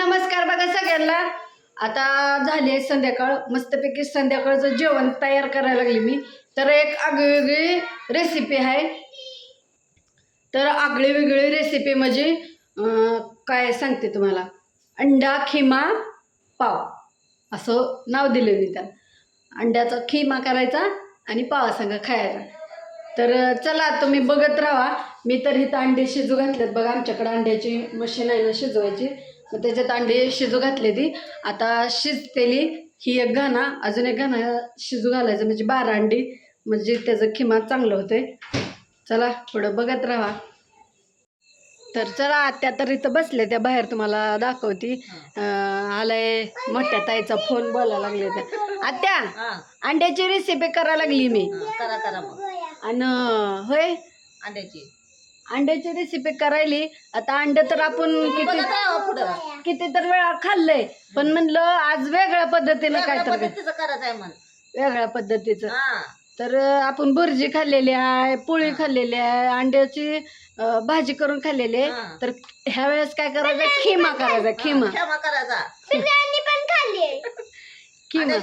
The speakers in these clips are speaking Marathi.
नमस्कार बघा सगळ्यांना. आता झाली आहे संध्याकाळ. मस्तपैकी संध्याकाळचं जेवण तयार करायला लागली मी. तर एक आगळीवेगळी रेसिपी आहे. तर आगळी वेगळी रेसिपी म्हणजे काय सांगते तुम्हाला? अंडा खिमा पाव. असं नाव दिलं मी त्याला अंड्याचा खिमा करायचा आणि पावासंग खायचा. तर चला तुम्ही बघत राहा. मी तर इथं अंडे शिजू घातलेत बघा. आमच्याकडे अंड्याची मशीन आहे ना शिजवायची. मग त्याच्यात अंडे शिजू घातले ती. आता शिजतेली. ही एक घाणा अजून एक घाणा शिजू घालायचं म्हणजे बारा अंडी. म्हणजे त्याचं खिमा चांगलं होतंय. चला पुढं बघत राहा. तर चला आत्या तर इथं बसले त्या बाहेर तुम्हाला दाखवती. आलाय मोठ्या ताईचा फोन बोलायला लागले त्या. आत्या अंड्याची रेसिपी करायला लागली मी. करा करा मग. आणि होय? अंड्याची. अंड्याची रेसिपी करायली. आता अंडे तर आपण किती किती तर वेळा खाल्लंय. पण म्हणलं आज वेगळ्या पद्धतीनं काय वेगळ्या तर करायचं आहे म्हण. वेगळ्या पद्धतीचं. हा. तर आपण भुर्जी खाल्लेली आहे पोळी खाल्लेली आहे अंड्याची भाजी करून खाल्लेली आहे. हा. तर ह्या वेळेस काय करायचं? खिमा करायचा खिमा. करायचा. खिमा.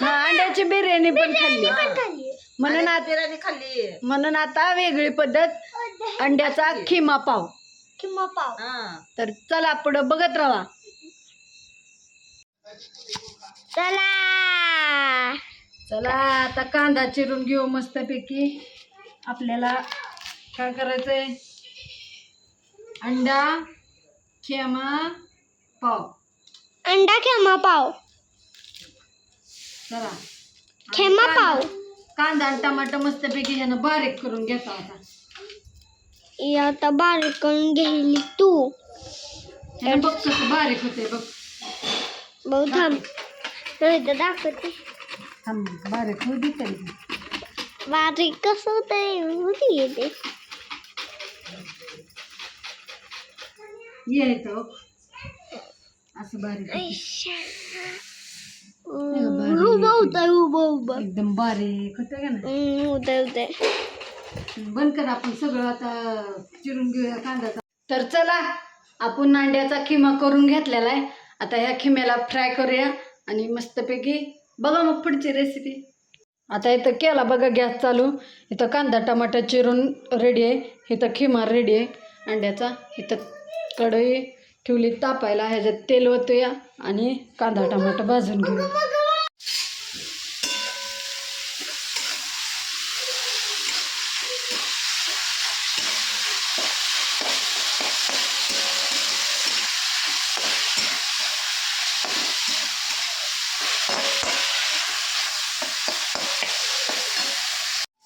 हा अंड्याची बिर्याणी पण खाल्ली. म्हणून खाल्ली. म्हणून आता वेगळी पद्धत अंड्याचा खिमा पाव. हा. तर चला पुढं बघत राहा. चला. चला आता कांदा चिरून घेऊ मस्तपैकी. आपल्याला काय करायचंय? अंडा खेमा पाव. अंडा खेमा पाव. चला. खेमा पाव. कांदा आणि टमाटर मस्तपैकी ह्यानं बारीक करून घेता आता. ही आता बारीक करून घेतली तू. ह्यानं बघ कसं बारीक होते बघ. बघ थांब. नाही तर दाखवते. थांब बारीक होऊ दे तरी. बारीक कसं होतंय? होती येते ये इथं असं बारीक होते. उभं होतंय उभं उभं. एकदम बारीक होते का ना हम्म, होतंय होतंय. बंद कर आपण सगळं आता चिरून घेऊया कांद्याचा. तर चला आपण अंड्याचा खिमा करून घेतलेला आहे. आता ह्या खिम्याला फ्राय करूया आणि मस्तपैकी बघा मग पुढची रेसिपी आता इथं केला बघा गॅस चालू. इथं कांदा टमाटर चिरून रेडी आहे. इथं खिमा रेडी आहे. अंड्याचा इथं कढई ठेवली तापायला ह्याच्यात तेल ओतूया आणि कांदा टमाटर भाजून घेऊया.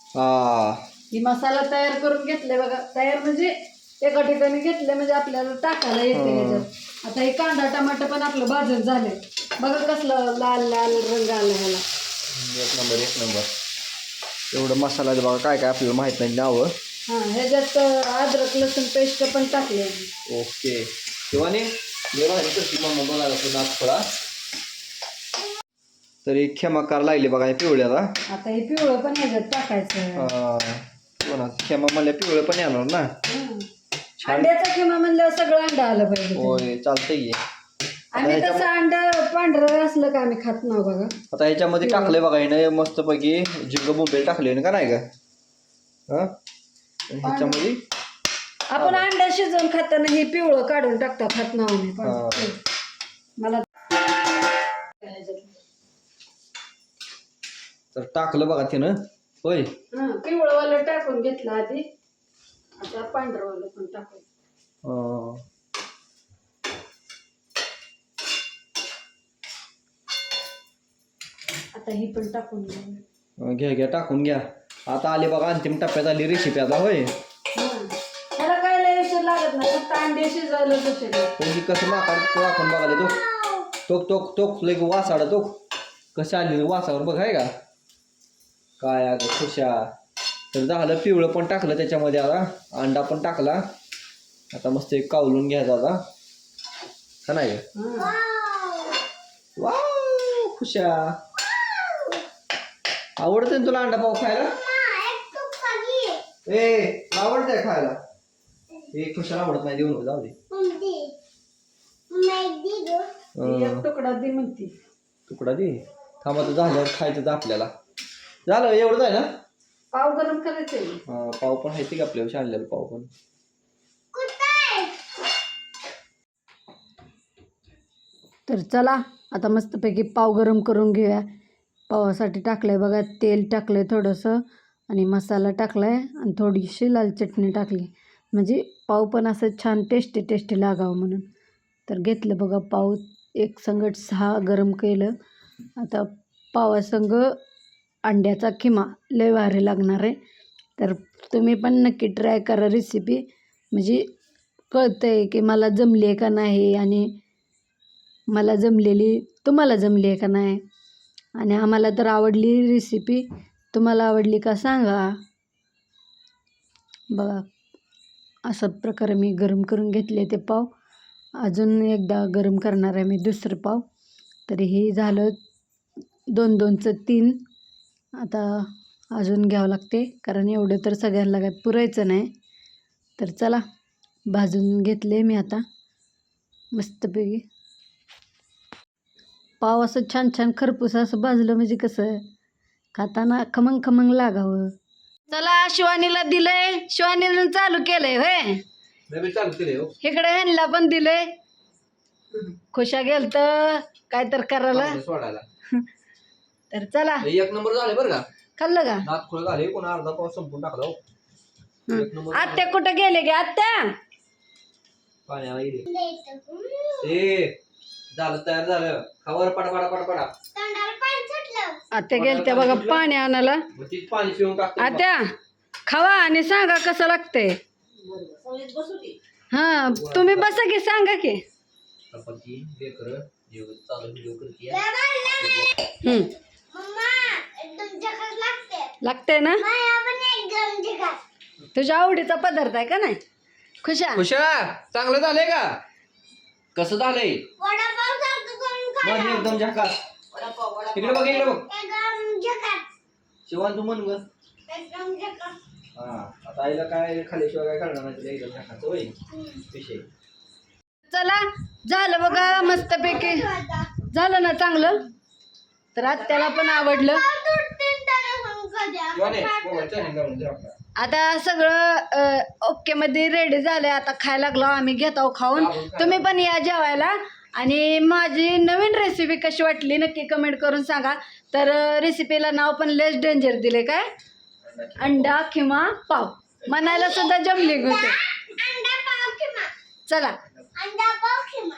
हा. मसाला तयार करून घेतले बघा. तयार म्हणजे एका ठिकाणी घेतले म्हणजे आपल्याला टाकायला येते ह्याच्यात आता हे कांदा टमाटर पण आपलं भाजून झाले. बघा कसलं लाल लाल रंग आला ह्याला. एक नंबर एक नंबर. एवढं मसाला बघा काय काय आपल्याला माहीत नाही नावं. हा ह्याच्यात अद्रक लसूण पेस्ट पण टाकले ओके. किंवा बघायला तरी क्षमा कार लागली बघा पिवळ्याला आता. हे पिवळं पण ह्याच्यात टाकायचं. हा. हो क्षमा म्हणल्या पिवळं पण येणार ना. अंड्याचा किंवा म्हणलं सगळं अंडा आलं पाहिजे होय चालतंय की. आम्ही तसं अंड पांढरं असलं का आम्ही खात नाही बघा. आता ह्याच्यामध्ये टाकलंय बघा हिनं मस्तपैकी जिंग बोंबेल टाकले ना का नाही का हा? ह्याच्यामध्ये? आपण अंडा शिजवून खाताना हे पिवळं काढून टाकता खात नाही आम्ही. हा. मला तर टाकलं बघा तिनं. होय. हा पिवळंवालं टाकून घेतलं आधी. आता पांढरवालं पण टाकून हा. आता ही पण टाकून घेऊ घ्या घ्या टाकून घ्या. आता आली बघा अंतिम टप्प्यात आली रेसिपी आता होय. त्याला काय लय उशीर लागत नाही फक्त अंडे शिजवायला उशीर लागतो. पण ती कसं माकाड बघाले तो टोक टोक टोक लगे वासाडा तो कसं आली वासावर बघ आहे का? काय अगं खुशा तर झालं पिवळं पण टाकलं त्याच्यामध्ये आता. अंडा पण टाकला. आता मस्त एक कावलून घ्यायचा आता. का नाही हा. वा खुशा. आवडते तुला अंडा पाव खायला? ए आवडतंय खायला. ए खुशाला आवडत नाही देऊ नको जाऊ दे. तुकडा दे म्हणती. तुकडा दे. थांबा तर झाल्यावर खायचं आपल्याला. झालं एवढंच आहे ना पाव गरम करायचंय. हा, पाव पण आहे की आपल्याला आणलेलं पाव पण? तर चला आता मस्तपैकी पाव गरम करून घेऊया. पावासाठी टाकलं आहे बघा तेल टाकलं आहे थोडंसं आणि मसाला टाकला आहे आणि थोडीशी लाल चटणी टाकली. म्हणजे पाव पण असं छान टेस्टी टेस्टी लागावं म्हणून. तर घेतलं बघा पाव एक संगट सहा गरम केलं. आता पावासंग अंड्याचा खिमा लय भारी लागणार आहे. तर तुम्ही पण नक्की ट्राय करा रेसिपी म्हणजे कळतं आहे की मला जमली आहे का नाही आणि मला जमलेली तुम्हाला जमली आहे का नाही. आणि आम्हाला तर आवडली रेसिपी तुम्हाला आवडली का सांगा. बघा अशा प्रकारे मी गरम करून घेतले ते पाव. अजून एकदा गरम करणार आहे मी दुसरं पाव. तरी हे झालं दोन दोनचं तीन. आता अजून घ्यावं लागते कारण एवढं तर सगळ्यांना काय पुरायचं नाही. तर चला भाजून घेतले मी आता मस्तपैकी. पाव असं छान छान खरपूस असं भाजलं म्हणजे कसं खाताना खमंग खमंग लागावं. चला शिवानीला दिलंय शिवानीनं चालू केलंय होय. हो. इकडे ह्यांना पण दिलंय. खुशा गेल तर काय तर करायला. तर चला. हे एक नंबर झाले बरं का? खाल्लं का? खोळ झाले कोण अर्धा पाव संपून टाकला हो. हं. एक नंबर आत्या कुठं गेले गे आत्या? पाण्याला गेले. ए झालं तयार झालं. खावर पडा पडा पडा पडा. आत्या गेलत्या बघा पाणी आणायला. मग ती पाणी पिऊन टाकतो. आत्या खावा आणि सांगा कसं लागतंय. हा तुम्ही बसा की सांगा की. चपाती लेकर जेवण चालू व्हिडिओ करते. हं. लागतंय ना? तुझ्या आवडीचा पदार्थ आहे का नाही? खुशा. खुशा चांगलं झालंय का? कसं झालंय? मन एकदम झकास. वडापाव वडापाव इकडे बघ. इकडे बघ शिवान तू म्हण ग हा आता आईला काय खाल्ल्याशिवाय काय करणार नाही तुला एकदम झकास होय. विषय. चला झालं बघा मस्तपैकी. झालं ना चांगलं? तर आत्याला पण आवडलं. आता सगळं ओके मध्ये रेडी झालंय. आता खायला लागलो आम्ही घेत आहोत खाऊन तुम्ही पण या जेवायला. आणि माझी नवीन रेसिपी कशी वाटली नक्की कमेंट करून सांगा. तर रेसिपीला नाव पण लेस डेंजर दिले काय? अंडा किंवा पाव. म्हणायला सुद्धा जमली होते चला. अंडा पाव खिमा